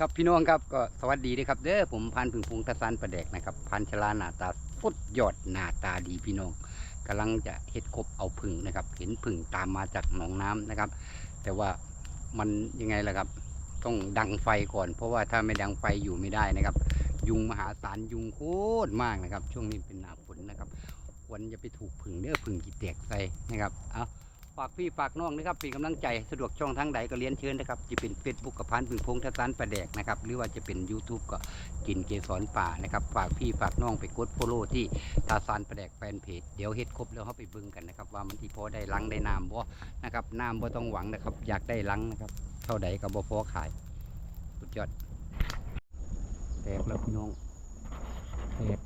ครับพี่น้องครับก็สวัสดีด้วยครับเด้อผมพันพึ่งพงตะซันประแดกนะครับพันชลาหน้าตาฟุดยอดหน้าตาดีพี่น้องกำลังจะเฮ็ดกบเอาพึ่งนะครับ เห็นพึ่งตามมาจากหนองน้ำนะครับ แต่ว่ามันยังไงล่ะครับ ต้องดังไฟก่อน เพราะว่าถ้าไม่ดังไฟอยู่ไม่ได้นะครับ ยุงมหาศาลยุงโคตรมากนะครับ ช่วงนี้เป็นหน้าฝนนะครับวันจะไปถูกพึ่งเด้อพึ่งกี่แตกใส่นะครับเอา ฝากพี่ฝากน้องนะครับเป็นกำลังใจสะดวกช่องทางใดก็เรียนเชิญนะครับจะเป็นเฟซบุ๊กกับพันพึ่งพงทัศนประแดกนะครับหรือว่าจะเป็น YouTube ก็กินเกสรป่านะครับฝากพี่ฝากน้องไปกดโฟโล่ที่ทาซานประแดกแฟนเพจเดี๋ยวเฮ็ดครบแล้วเขาไปบิ่งกันนะครับว่ามันที่พอได้ลังได้น้ำบ่นะครับน้ำบ่ต้องหวังนะครับ อยากได้ลังนะครับเท่าใดก็บ่พอขายสุดยอดแตกแล้วพี่น้องแตก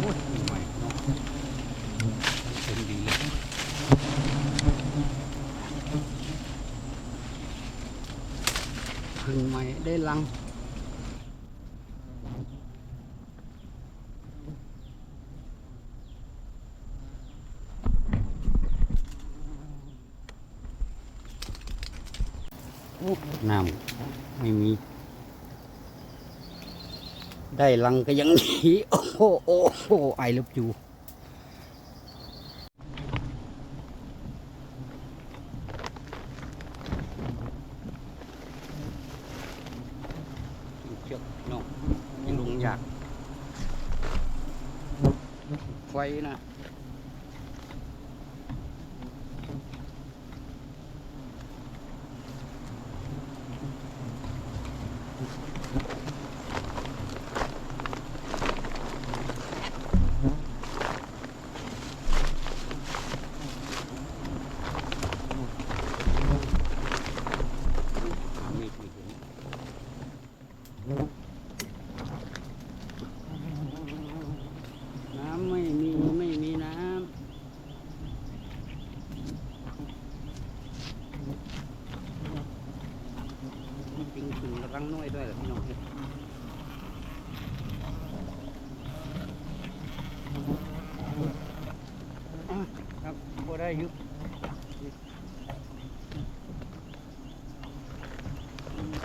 โอ้ยใหม่เนาะเป็นดีเลย พึ่งใหม่ได้ลังโอ้น้ำไม่มี ได้ลังก็ยังหนีโอ้โหโอ้โหไอลูกจูเชือกน้องยังลงยาก ไฟนะหามีดไม่เห็นน้ำไม่มีไม่มีน้ำจ ริงถึงรังน้อยด้วยเหรอพี่น้องเอ้ยอะครับพอได้อยุบ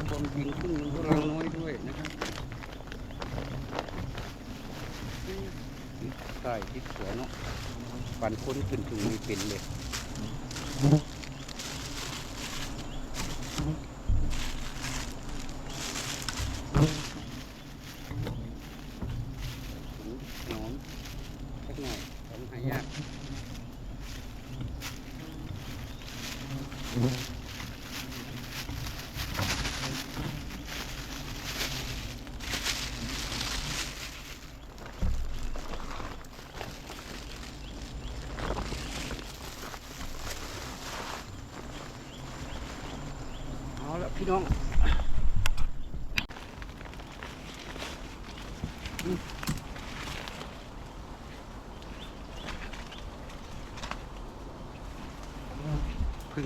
ความจริงขึ้นมันรังน้อยด้วยนะครับทิศใต้ทิศเสือเนาะปันคนขึ้นถึงมีเป็นเลย หนอมสักหน่อยของหายาก เอาละพี่น้อง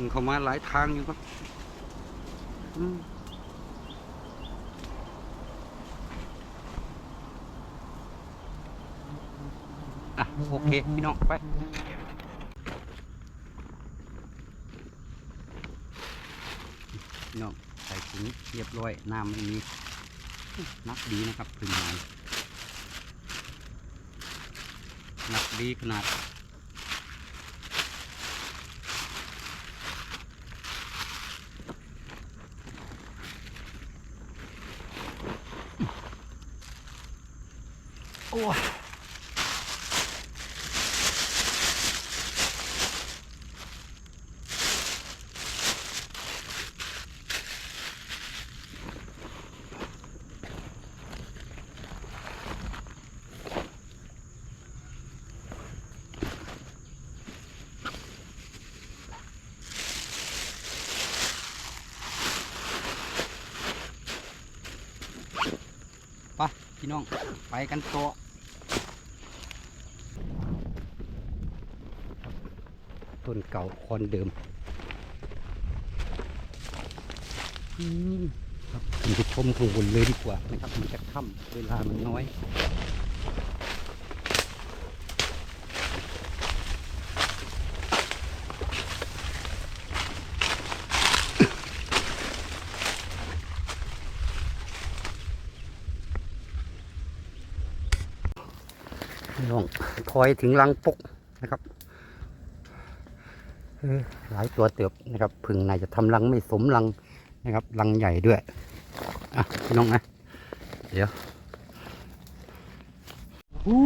งเข้ามาหลายทางอยู่ครับอะโอเค พี่น้อง ไปพี่น้องใส่ถุงเรียบร้อย น้ำไม่มีนักดีนะครับพึ่งมานักดีขนาด พี่น้องไปกันต่อต้นเก่าคอนเดิมมครับผมจะชมข้างบนเลยดีกว่านะครับมันจะค่ำเวลามันน้อย พี่ น้องถอยถึงรังปกนะครับหลายตัวเติบนะครับพึ่งน่าจะทำรังไม่สมรังนะครับรังใหญ่ด้วยอะพี่น้องนะเดี๋ยวอู้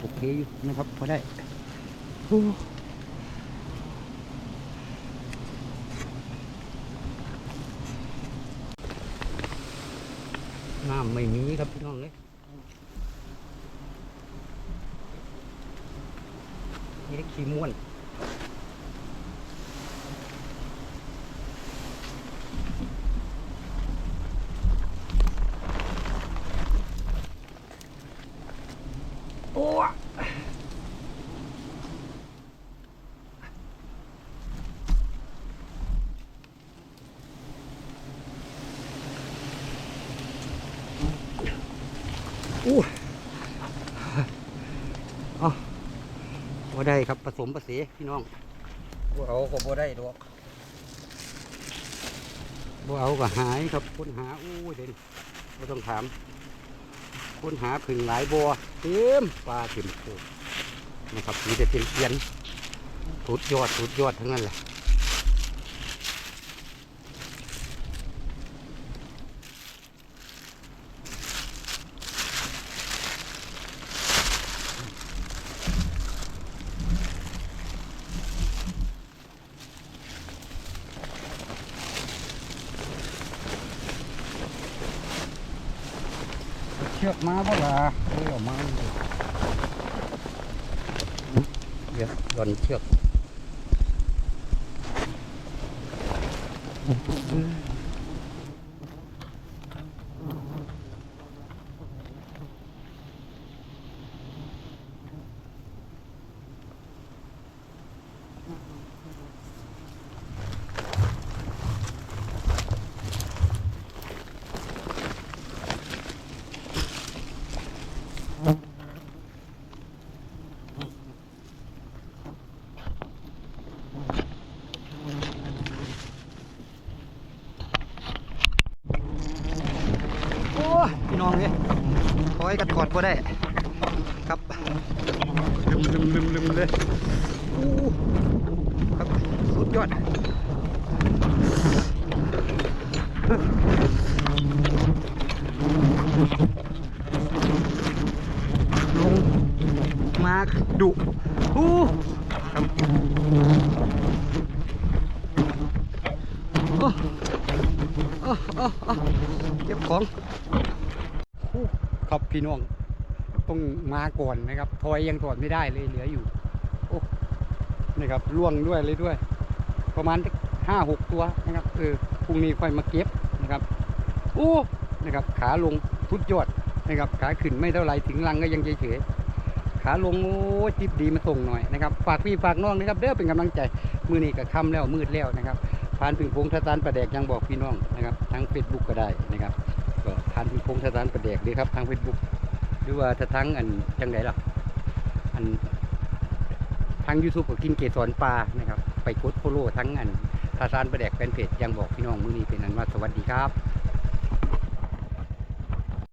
โอเคอยู่นะครับพอได้ น้ำไม่มีครับพี่น้องเลยนี่ได้ขี้ม้วน โอ้ะ อู้เอาบ่ได้ครับผสมผสมพี่น้องบ่เอาก็บ่ได้ดอกบ่เอาก็หายครับคนหาอู้เด่นบ่ต้องถามคนหาผึ่งหลายบัวเต็มปลาเต็มโคกนะครับมีแต่เป็นเพียนสุดยอดสุดยอดทั้งนั้นแหละ ชือกมาบ่ล่ะเออมาเดี๋ยวหย่อนเชือก พี่น้องเนี่ยถอยกัดกอดบ่ได้ ครับลืมลืมลืมลืมเลยอู้ครับสุดยอดลงมาดุอู้ครับโอ้โอ้โอ้โอ้เก็บของอู้ ครับพี่น้อง ต้องมาก่อนนะครับทอยยังถอดไม่ได้เลยเหลืออยู่โอ้นะครับล่วงด้วยเลยด้วย ประมาณห้าหกตัวนะครับเออพรุ่งนี้ค่อยมาเก็บนะครับโอ้นะครับ ขาลงทุดยอดนะครับ ขาขึ้นไม่เท่าไหรถึงรังก็ยังเฉยๆขาลงโอ้จิบดีมาส่งหน่อยนะครับฝากพี่ฝากน้องนะครับเด้อเป็นกำลังใจมือนี้ก็ค่ำแล้วมืดแล้วนะครับพานพึ่งพงทตานประแดกยังบอกพี่น้องนะครับทางเฟซบุ๊กก็ได้นะครับานพงพงทตานประเดกดีครับทางเฟซบุ๊กหรือว่าทั้งอันจังไดล่ะอันทางยูทูบก็กินเกสรปลานะครับ ไปกดโฟโล่ทั้งอันทาซานประเดกแฟนเพจยังบอกพี่น้องมือนี้เป็นอันว่าสวัสดีครับ